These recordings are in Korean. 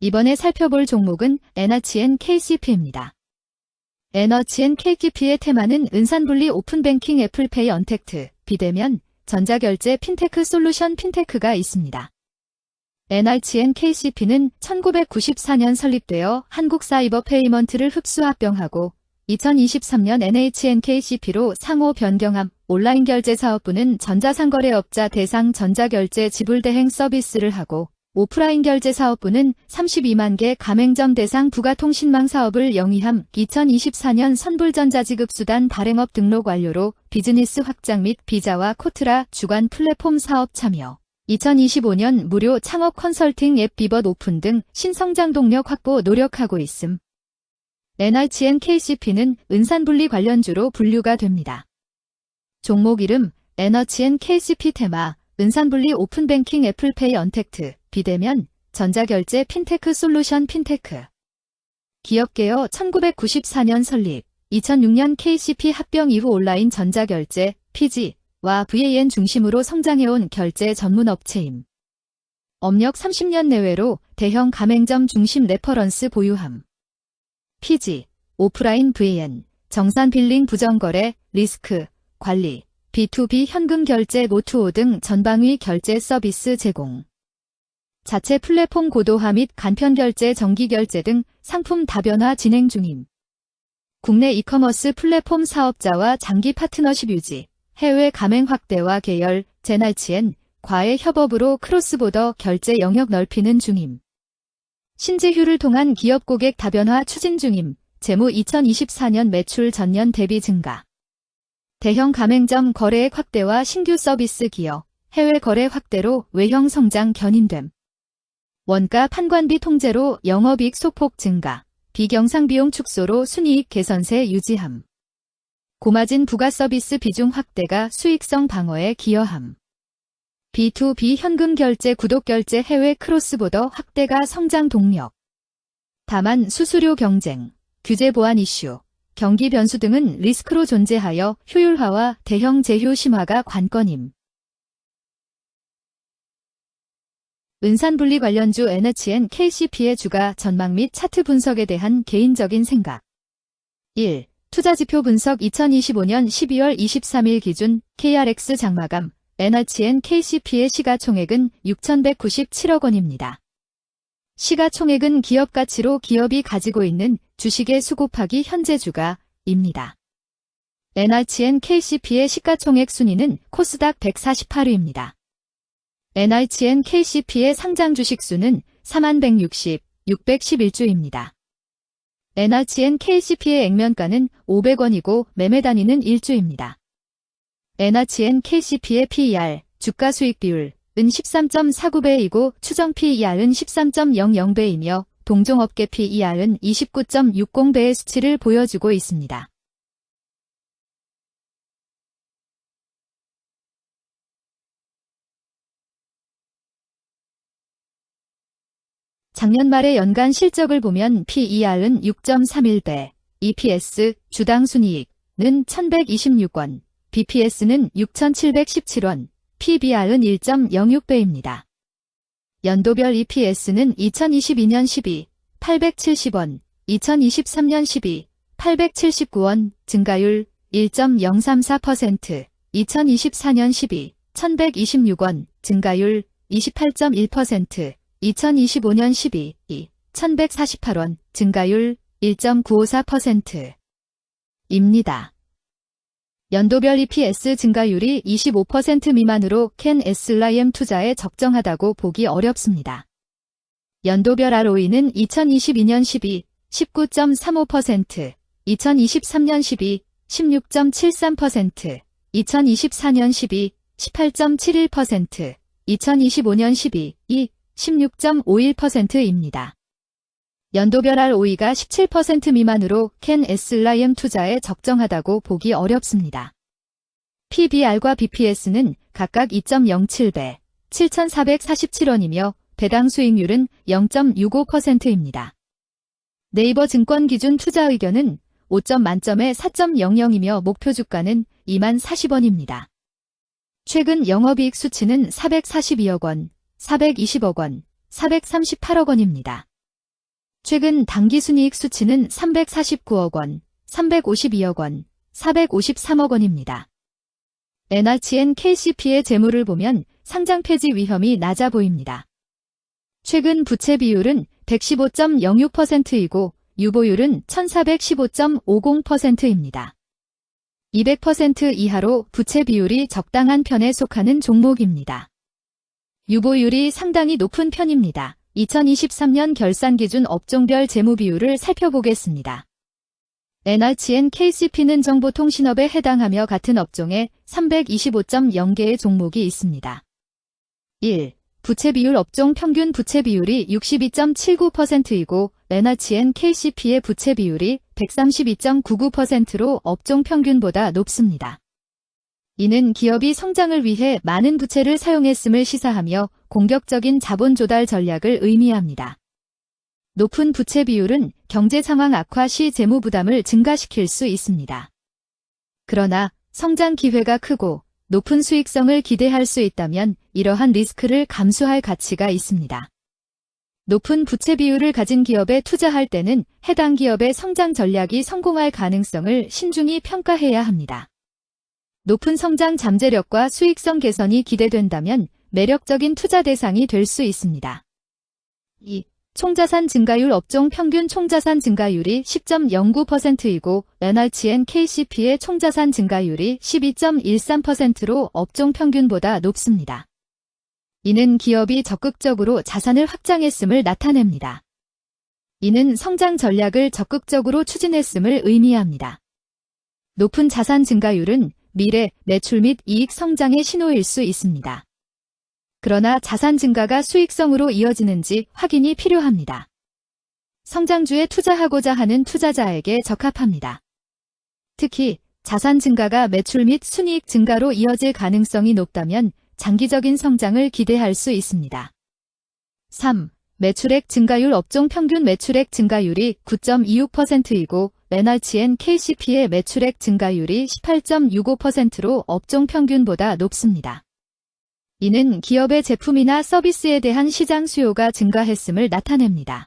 이번에 살펴볼 종목은 에너치엔 KCP입니다. 에너치엔 KCP의 테마는 은산분리 오픈뱅킹 애플페이 언택트, 비대면, 전자결제 핀테크 솔루션 핀테크가 있습니다. NRCN KCP는 1994년 설립되어 한국 사이버 페이먼트를 흡수 합병하고 2023년 NHN KCP로 상호 변경함 온라인 결제 사업부는 전자상거래업자 대상 전자결제 지불대행 서비스를 하고 오프라인 결제 사업부는 32만 개 가맹점 대상 부가통신망 사업을 영위함 2024년 선불전자지급수단 발행업 등록 완료로 비즈니스 확장 및 비자와 코트라 주간 플랫폼 사업 참여 2025년 무료 창업 컨설팅 앱 비벗 오픈 등 신성장 동력 확보 노력하고 있음. NRCN KCP는 은산분리 관련주로 분류가 됩니다. 종목 이름 에너치엔 KCP 테마 은산분리 오픈뱅킹 애플페이 언택트 비대면 전자결제 핀테크 솔루션 핀테크 기업개요 1994년 설립 2006년 KCP 합병 이후 온라인 전자결제 PG와 VAN 중심으로 성장해온 결제 전문 업체임. 업력 30년 내외로 대형 가맹점 중심 레퍼런스 보유함. PG, 오프라인 VN, 정산 빌링 부정거래, 리스크, 관리, B2B 현금 결제 노트오 등 전방위 결제 서비스 제공. 자체 플랫폼 고도화 및 간편 결제 정기 결제 등 상품 다변화 진행 중임. 국내 이커머스 플랫폼 사업자와 장기 파트너십 유지, 해외 가맹 확대와 계열, 제날치엔, 과의 협업으로 크로스보더 결제 영역 넓히는 중임. 신지휴를 통한 기업 고객 다변화 추진 중임. 재무 2024년 매출 전년 대비 증가. 대형 가맹점 거래액 확대와 신규 서비스 기여, 해외 거래 확대로 외형 성장 견인됨. 원가 판관비 통제로 영업이익 소폭 증가, 비경상 비용 축소로 순이익 개선세 유지함. 고마진 부가 서비스 비중 확대가 수익성 방어에 기여함. B2B 현금 결제 구독 결제 해외 크로스보더 확대가 성장 동력. 다만 수수료 경쟁, 규제 보안 이슈, 경기 변수 등은 리스크로 존재하여 효율화와 대형 제휴 심화가 관건임. 은산분리 관련주 NHN KCP의 주가 전망 및 차트 분석에 대한 개인적인 생각. 1. 투자지표 분석 2025년 12월 23일 기준 KRX 장마감 NHN KCP의 시가총액은 6,197억 원입니다. 시가총액은 기업 가치로 기업이 가지고 있는 주식의 수 곱하기 현재 주가입니다. NRCN KCP의 시가총액 순위는 코스닥 148위입니다. NRCN KCP의 상장 주식 수는 4160, 611주입니다. NRCN KCP의 액면가는 500원이고 매매 단위는 1주입니다. NRCN KCP의 PER, 주가 수익 비율, 은 13.49배이고 추정 PER은 13.00배이며 동종업계 PER은 29.60배의 수치를 보여주고 있습니다. 작년 말의 연간 실적을 보면 PER은 6.31배, EPS, 주당 순이익은 1126원, BPS는 6717원, PBR은 1.06배입니다. 연도별 EPS는 2022년 12, 870원, 2023년 12, 879원, 증가율 1.034%, 2024년 12, 1126원, 증가율 28.1%, 2025년 12, 2, 1148원, 증가율 1.954%. 입니다. 연도별 EPS 증가율이 25% 미만으로 캔 에슬라이엠 투자에 적정하다고 보기 어렵습니다. 연도별 ROE는 2022년 12, 19.35%, 2023년 12, 16.73%, 2024년 12, 18.71%, 2025년 12, 2, 16.51%입니다. 연도별 ROE가 17% 미만으로 캔 에슬라이엠 투자에 적정하다고 보기 어렵습니다. PBR과 BPS는 각각 2.07배, 7,447원이며 배당 수익률은 0.65%입니다. 네이버 증권 기준 투자 의견은 5점 만점에 4.00이며 목표 주가는 2만 40원입니다. 최근 영업이익 수치는 442억 원, 420억 원, 438억 원입니다. 최근 당기 순이익 수치는 349억 원, 352억 원, 453억 원입니다. NRCN KCP의 재무를 보면 상장 폐지 위험이 낮아 보입니다. 최근 부채 비율은 115.06%이고 유보율은 1415.50%입니다. 200% 이하로 부채 비율이 적당한 편에 속하는 종목입니다. 유보율이 상당히 높은 편입니다. 2023년 결산 기준 업종별 재무 비율을 살펴보겠습니다. NRCN KCP는 정보통신업에 해당하며 같은 업종에 325.0개의 종목이 있습니다. 1. 부채 비율 업종 평균 부채 비율이 62.79%이고 NRCN KCP의 부채 비율이 132.99%로 업종 평균보다 높습니다. 이는 기업이 성장을 위해 많은 부채를 사용했음을 시사하며 공격적인 자본 조달 전략을 의미합니다. 높은 부채 비율은 경제 상황 악화 시 재무 부담을 증가시킬 수 있습니다. 그러나 성장 기회가 크고 높은 수익성을 기대할 수 있다면 이러한 리스크를 감수할 가치가 있습니다. 높은 부채 비율을 가진 기업에 투자할 때는 해당 기업의 성장 전략이 성공할 가능성을 신중히 평가해야 합니다. 높은 성장 잠재력과 수익성 개선이 기대된다면 매력적인 투자 대상이 될 수 있습니다. 2. 총자산 증가율 업종 평균 총자산 증가율이 10.09%이고 NRCN KCP의 총자산 증가율이 12.13%로 업종 평균보다 높습니다. 이는 기업이 적극적으로 자산을 확장했음을 나타냅니다. 이는 성장 전략을 적극적으로 추진했음을 의미합니다. 높은 자산 증가율은 미래, 매출 및 이익 성장의 신호일 수 있습니다. 그러나 자산 증가가 수익성으로 이어지는지 확인이 필요합니다. 성장주에 투자하고자 하는 투자자에게 적합합니다. 특히 자산 증가가 매출 및 순이익 증가로 이어질 가능성이 높다면 장기적인 성장을 기대할 수 있습니다. 3. 매출액 증가율 업종 평균 매출액 증가율이 9.26%이고 레날치엔 KCP의 매출액 증가율이 18.65%로 업종 평균보다 높습니다. 이는 기업의 제품이나 서비스에 대한 시장 수요가 증가했음을 나타냅니다.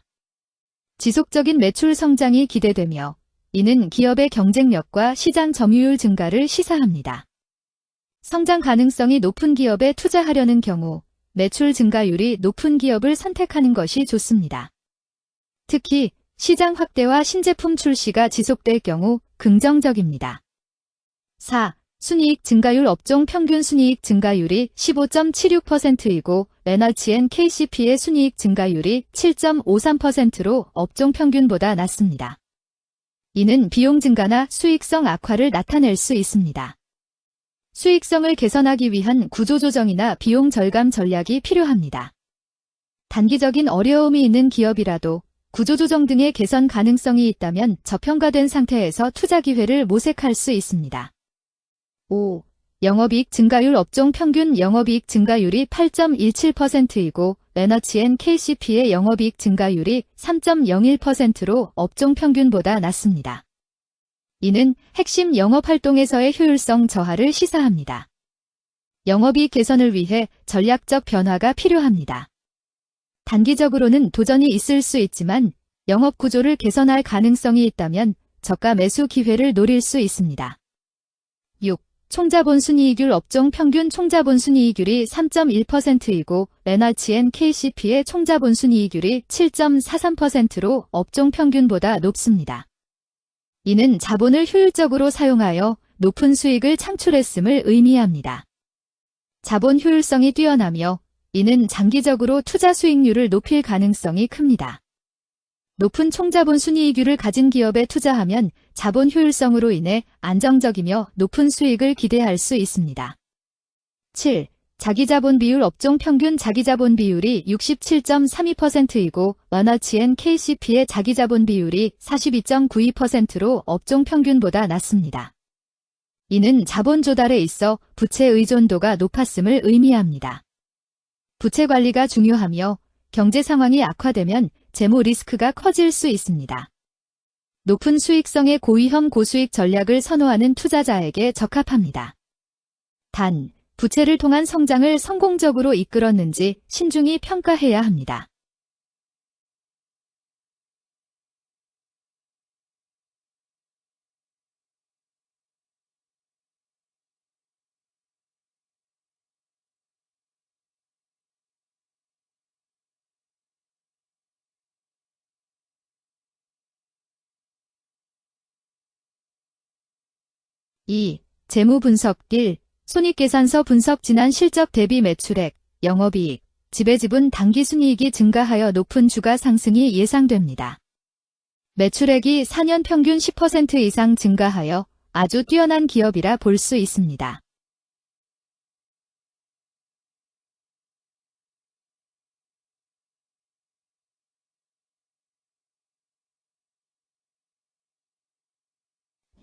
지속적인 매출 성장이 기대되며 이는 기업의 경쟁력과 시장 점유율 증가를 시사합니다. 성장 가능성이 높은 기업에 투자하려는 경우 매출 증가율이 높은 기업을 선택하는 것이 좋습니다. 특히 시장 확대와 신제품 출시가 지속될 경우 긍정적입니다. 4. 순이익 증가율 업종 평균 순이익 증가율이 15.76%이고 레널치엔 KCP의 순이익 증가율이 7.53%로 업종 평균보다 낮습니다. 이는 비용 증가나 수익성 악화를 나타낼 수 있습니다. 수익성을 개선하기 위한 구조조정이나 비용 절감 전략이 필요합니다. 단기적인 어려움이 있는 기업이라도 구조조정 등의 개선 가능성이 있다면 저평가된 상태에서 투자 기회를 모색할 수 있습니다. 5. 영업이익 증가율 업종 평균 영업이익 증가율이 8.17%이고 레너치엔 KCP의 영업이익 증가율이 3.01%로 업종 평균보다 낮습니다. 이는 핵심 영업활동에서의 효율성 저하를 시사합니다. 영업이익 개선을 위해 전략적 변화가 필요합니다. 단기적으로는 도전이 있을 수 있지만 영업 구조를 개선할 가능성이 있다면 저가 매수 기회를 노릴 수 있습니다. 6. 총자본 순이익률 업종 평균 총자본 순이익률이 3.1%이고 레나치엔 KCP의 총자본 순이익률이 7.43%로 업종 평균보다 높습니다. 이는 자본을 효율적으로 사용하여 높은 수익을 창출했음을 의미합니다. 자본 효율성이 뛰어나며 이는 장기적으로 투자 수익률을 높일 가능성이 큽니다. 높은 총자본 순이익률을 가진 기업에 투자하면 자본 효율성으로 인해 안정적이며 높은 수익을 기대할 수 있습니다. 7. 자기자본 비율 업종 평균 자기자본 비율이 67.32%이고 와나치엔 KCP의 자기자본 비율이 42.92%로 업종 평균보다 낮습니다. 이는 자본 조달에 있어 부채 의존도가 높았음을 의미합니다. 부채 관리가 중요하며 경제 상황이 악화되면 재무 리스크가 커질 수 있습니다. 높은 수익성의 고위험 고수익 전략을 선호하는 투자자에게 적합합니다. 단, 부채를 통한 성장을 성공적으로 이끌었는지 신중히 평가해야 합니다. 2. 재무 분석 1. 손익계산서 분석 지난 실적 대비 매출액, 영업이익, 지배지분 당기순이익이 증가하여 높은 주가 상승이 예상됩니다. 매출액이 4년 평균 10% 이상 증가하여 아주 뛰어난 기업이라 볼 수 있습니다.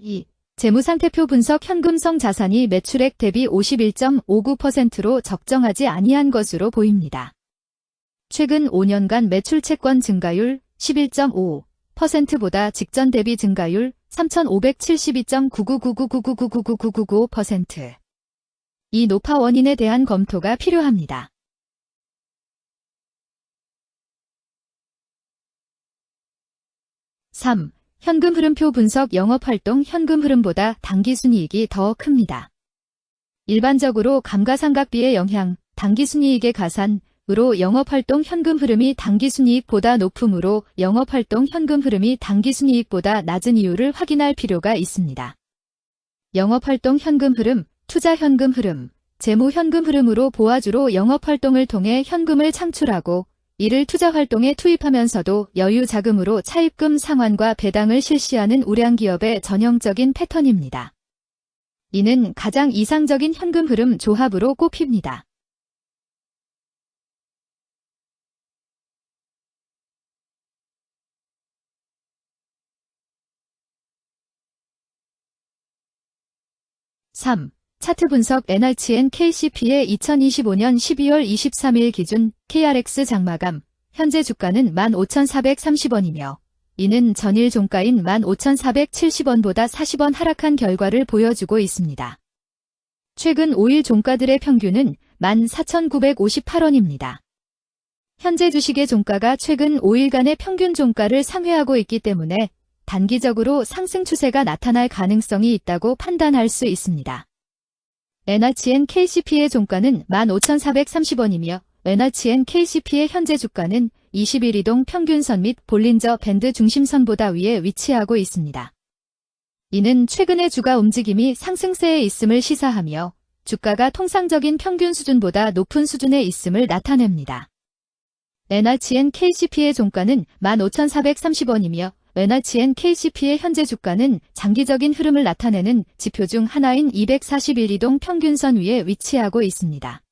이 재무상태표 분석 현금성 자산이 매출액 대비 51.59%로 적정하지 아니한 것으로 보입니다. 최근 5년간 매출 채권 증가율 11.5%보다 직전 대비 증가율 3,572.999999999999%. 이 노파 원인에 대한 검토가 필요합니다. 3. 현금 흐름표 분석 영업활동 현금 흐름보다 당기순이익이 더 큽니다. 일반적으로 감가상각비의 영향, 당기순이익의 가산으로 영업활동 현금 흐름이 당기순이익보다 높으므로 영업활동 현금 흐름이 당기순이익보다 낮은 이유를 확인할 필요가 있습니다. 영업활동 현금 흐름, 투자 현금 흐름, 재무 현금 흐름으로 보아주로 영업활동을 통해 현금을 창출하고 이를 투자활동에 투입하면서도 여유 자금으로 차입금 상환과 배당을 실시하는 우량기업의 전형적인 패턴입니다. 이는 가장 이상적인 현금 흐름 조합으로 꼽힙니다. (3) 차트 분석 NRCN KCP의 2025년 12월 23일 기준 KRX 장마감 현재 주가는 15,430원이며 이는 전일 종가인 15,470원보다 40원 하락한 결과를 보여주고 있습니다. 최근 5일 종가들의 평균은 14,958원입니다. 현재 주식의 종가가 최근 5일간의 평균 종가를 상회하고 있기 때문에 단기적으로 상승 추세가 나타날 가능성이 있다고 판단할 수 있습니다. NRCN KCP의 종가는 15,430원이며 NRCN KCP의 현재 주가는 21 이동 평균선 및 볼린저 밴드 중심선보다 위에 위치하고 있습니다. 이는 최근의 주가 움직임이 상승세에 있음을 시사하며 주가가 통상적인 평균 수준보다 높은 수준에 있음을 나타냅니다. NRCN KCP의 종가는 15,430원이며 NRCN KCP의 현재 주가는 장기적인 흐름을 나타내는 지표 중 하나인 241이동 평균선 위에 위치하고 있습니다.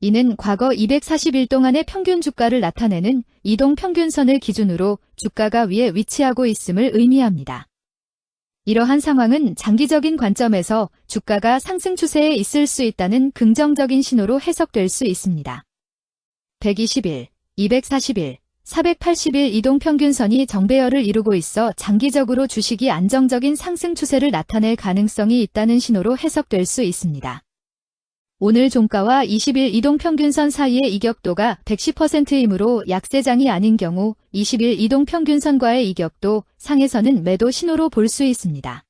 이는 과거 241 동안의 평균 주가를 나타내는 이동 평균선을 기준으로 주가가 위에 위치하고 있음을 의미합니다. 이러한 상황은 장기적인 관점에서 주가가 상승 추세에 있을 수 있다는 긍정적인 신호로 해석될 수 있습니다. 121, 241, 481 이동 평균선이 정배열을 이루고 있어 장기적으로 주식이 안정적인 상승 추세를 나타낼 가능성이 있다는 신호로 해석될 수 있습니다. 오늘 종가와 20일 이동 평균선 사이의 이격도가 110%이므로 약세장이 아닌 경우 20일 이동 평균선과의 이격도 상에서는 매도 신호로 볼 수 있습니다.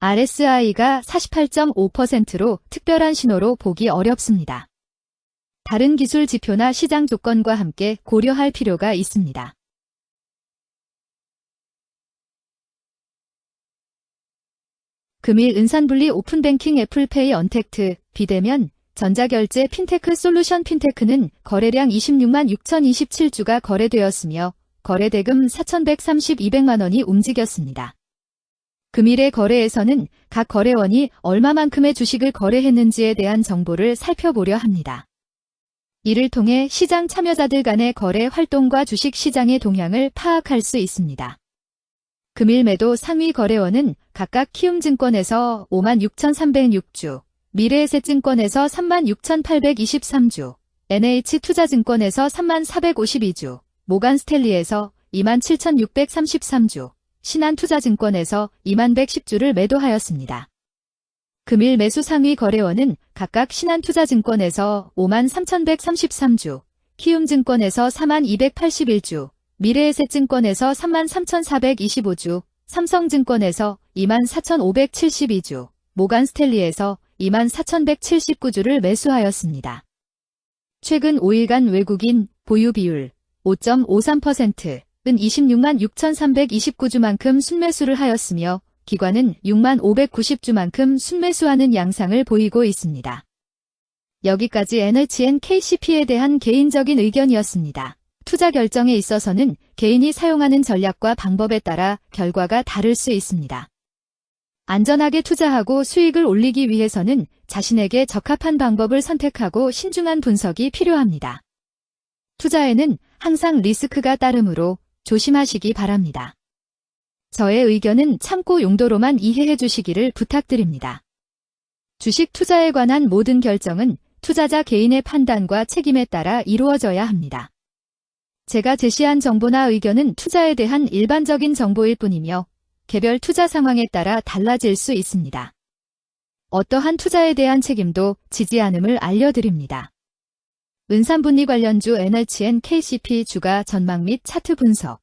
RSI가 48.5%로 특별한 신호로 보기 어렵습니다. 다른 기술 지표나 시장 조건과 함께 고려할 필요가 있습니다. 금일 은산분리 오픈뱅킹 애플페이 언택트 비대면 전자결제 핀테크 솔루션 핀테크는 거래량 26만 6,027주가 거래되었으며 거래대금 4,132백만 원이 움직였습니다. 금일의 거래에서는 각 거래원이 얼마만큼의 주식을 거래했는지에 대한 정보를 살펴보려 합니다. 이를 통해 시장 참여자들 간의 거래 활동과 주식 시장의 동향을 파악할 수 있습니다. 금일 매도 상위 거래원은 각각 키움증권에서 56,306주, 미래에셋증권에서 36,823주, NH투자증권에서 3452주, 모간스텔리에서 27,633주, 신한투자증권에서 2110주를 매도하였습니다. 금일 매수 상위 거래원은 각각 신한투자증권에서 53,133주, 키움증권에서 4281주, 미래에셋증권에서 33,425주, 삼성증권에서 24,572주, 모간스텔리에서 24,179주를 매수하였습니다. 최근 5일간 외국인 보유 비율 5.53%은 26만 6,329주만큼 순매수를 하였으며 기관은 6만 590주만큼 순매수하는 양상을 보이고 있습니다. 여기까지 NHN KCP에 대한 개인적인 의견이었습니다. 투자 결정에 있어서는 개인이 사용하는 전략과 방법에 따라 결과가 다를 수 있습니다. 안전하게 투자하고 수익을 올리기 위해서는 자신에게 적합한 방법을 선택하고 신중한 분석이 필요합니다. 투자에는 항상 리스크가 따르므로 조심하시기 바랍니다. 저의 의견은 참고 용도로만 이해해 주시기를 부탁드립니다. 주식 투자에 관한 모든 결정은 투자자 개인의 판단과 책임에 따라 이루어져야 합니다. 제가 제시한 정보나 의견은 투자에 대한 일반적인 정보일 뿐이며 개별 투자 상황에 따라 달라질 수 있습니다. 어떠한 투자에 대한 책임도 지지 않음을 알려드립니다. 은산분리 관련주 NHN KCP 주가 전망 및 차트 분석